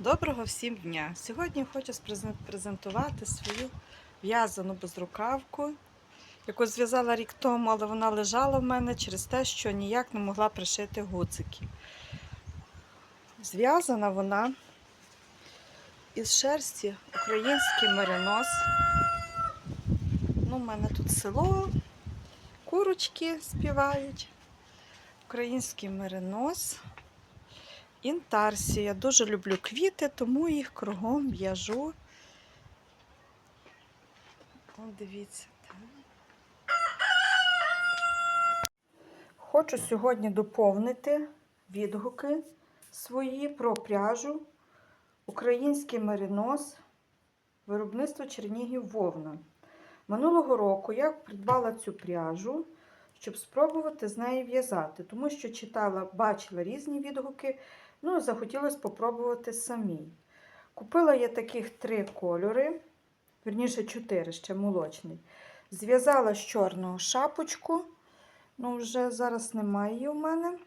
Доброго всім дня! Сьогодні хочу презентувати свою в'язану безрукавку, яку зв'язала рік тому, але вона лежала в мене через те, що ніяк не могла пришити гудзики. Зв'язана вона із шерсті український меринос. Ну, у мене тут село, курочки співають. Український меринос. Інтарсія. Дуже люблю квіти, тому їх кругом в'яжу. Дивіться. Хочу сьогодні доповнити відгуки свої про пряжу Український меринос виробництво Чернігів Вовна. Минулого року я придбала цю пряжу, щоб спробувати з неї в'язати, тому що читала, бачила різні відгуки. Ну, захотілося спробувати самій. Купила я таких три кольори, верніше чотири, ще молочний. Зв'язала з чорного шапочку, ну вже зараз немає її у мене.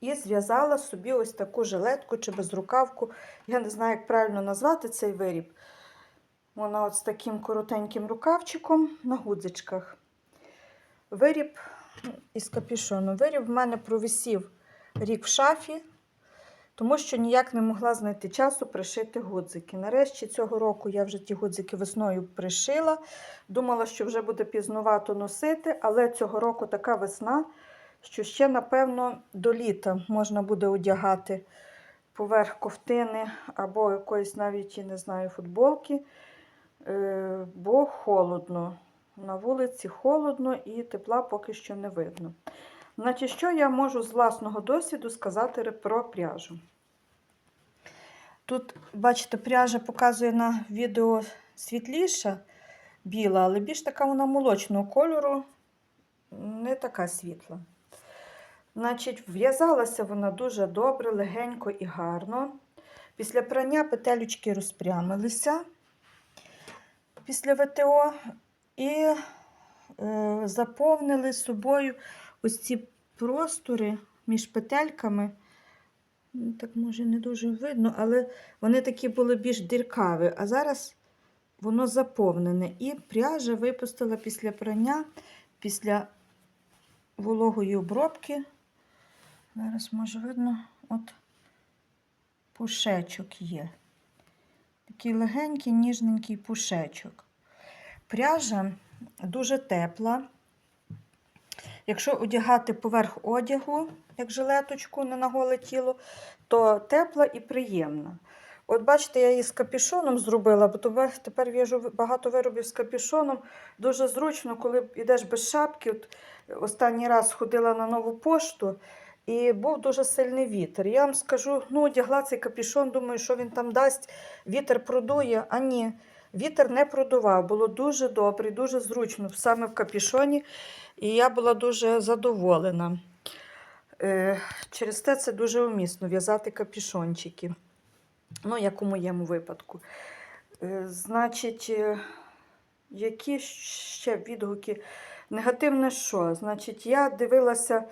І зв'язала собі ось таку жилетку чи безрукавку. Я не знаю, як правильно назвати цей виріб. Вона от з таким коротеньким рукавчиком на гудзичках. Виріб із капюшону. Виріб в мене провисів рік в шафі, тому що ніяк не могла знайти часу пришити гудзики. Нарешті цього року я вже ті гудзики весною пришила. Думала, що вже буде пізнувато носити, але цього року така весна, що ще, напевно, до літа можна буде одягати поверх ковтини або якоїсь навіть, я не знаю, футболки, е, бо холодно. На вулиці холодно і тепла поки що не видно. Значить, що я можу з власного досвіду сказати про пряжу? Тут, бачите, пряжа показує на відео світліша, біла, але більш така вона молочного кольору, не така світла. Значить, в'язалася вона дуже добре, легенько і гарно. Після прання петелючки розпрямилися після ВТО і е, заповнили собою ось ці простори між петельками. Ну, Так, може, не дуже видно, але вони такі були більш діркаві. А зараз воно заповнене. І пряжа випустила після прання, після вологої обробки. Зараз, може, видно, от пушечок є. Такий легенький, ніжненький пушечок. Пряжа дуже тепла. Якщо одягати поверх одягу, як жилеточку, на голе тіло, то тепла і приємна. От бачите, я її з капюшоном зробила, бо тепер в'яжу багато виробів з капюшоном. Дуже зручно, коли йдеш без шапки. От останній раз ходила на нову пошту і був дуже сильний вітер. Я вам скажу, ну, одягла цей капюшон, думаю, що він там дасть, вітер продує, а ні. Вітер не продував, було дуже добре, дуже зручно саме в капюшоні, і я була дуже задоволена. Е, Через те це дуже умісно в'язати капюшончики. Ну, як у моєму випадку. Е, Значить, е, які ще відгуки? Негативне що? Значить, я дивилася,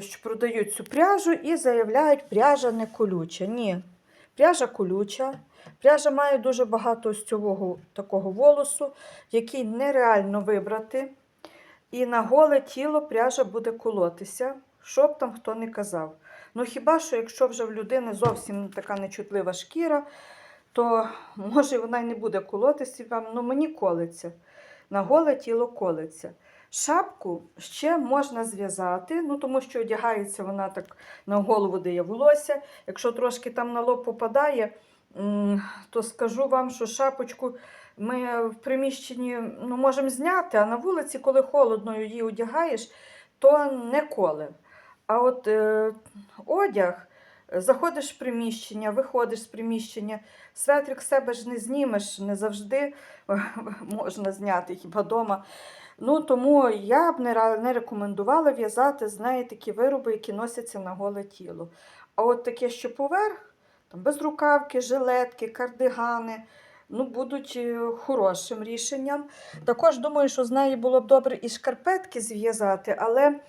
що продають цю пряжу і заявляють, пряжа не колюча. Ні, пряжа колюча. Пряжа має дуже багато ось цього такого волосу, який нереально вибрати. І на голе тіло пряжа буде колотися, що б там хто не казав. Ну хіба що, якщо вже в людини зовсім така нечутлива шкіра, то може вона й не буде колотися вам, ну мені колиться. На голе тіло колиться. Шапку ще можна зв'язати, ну тому що одягається вона так на голову, де є волосся. Якщо трошки там на лоб попадає, то скажу вам, що шапочку ми в приміщенні ну, можемо зняти, а на вулиці, коли холодно її одягаєш, то не коле. А от е, одяг, заходиш в приміщення, виходиш з приміщення, светрик себе ж не знімеш, не завжди можна зняти хіба вдома. Ну, тому я б не, рекомендувала в'язати з неї такі вироби, які носяться на голе тіло. А от таке, що поверх, там безрукавки, жилетки, кардигани, ну, будуть е, хорошим рішенням. Також думаю, що з неї було б добре і шкарпетки зв'язати, але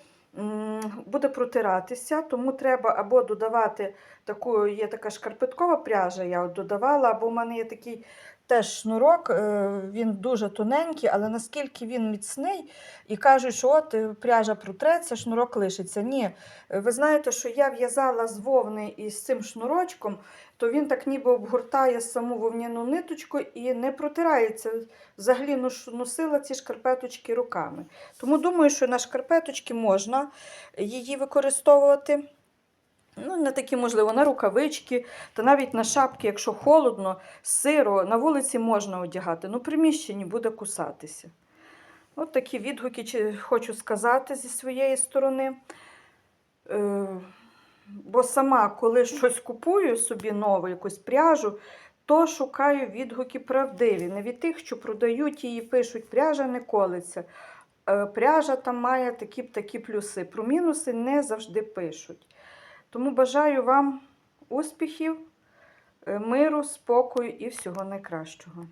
буде протиратися, тому треба або додавати таку, є така шкарпеткова пряжа, я от додавала, або в мене є такий теж шнурок, е, він дуже тоненький, але наскільки він міцний, і кажуть, що от е, пряжа протреться, шнурок лишиться. Ні, Е, ви знаєте, що я в'язала з вовни із цим шнурочком, то він так ніби обгортає саму вовняну ниточку і не протирається. Взагалі носила ці шкарпеточки руками. Тому думаю, що на шкарпеточки можна її використовувати. Ну, на такі, можливо, на рукавички, та навіть на шапки, якщо холодно, сиро, на вулиці можна одягати, ну, приміщенні буде кусатися. От такі відгуки хочу сказати зі своєї сторони. Е, бо сама, коли щось купую собі нове, якусь пряжу, то шукаю відгуки правдиві. Не від тих, що продають її, пишуть, пряжа не колиться. Е, Пряжа там має такі такі плюси. Про мінуси не завжди пишуть. Тому бажаю вам успіхів, е, миру, спокою і всього найкращого.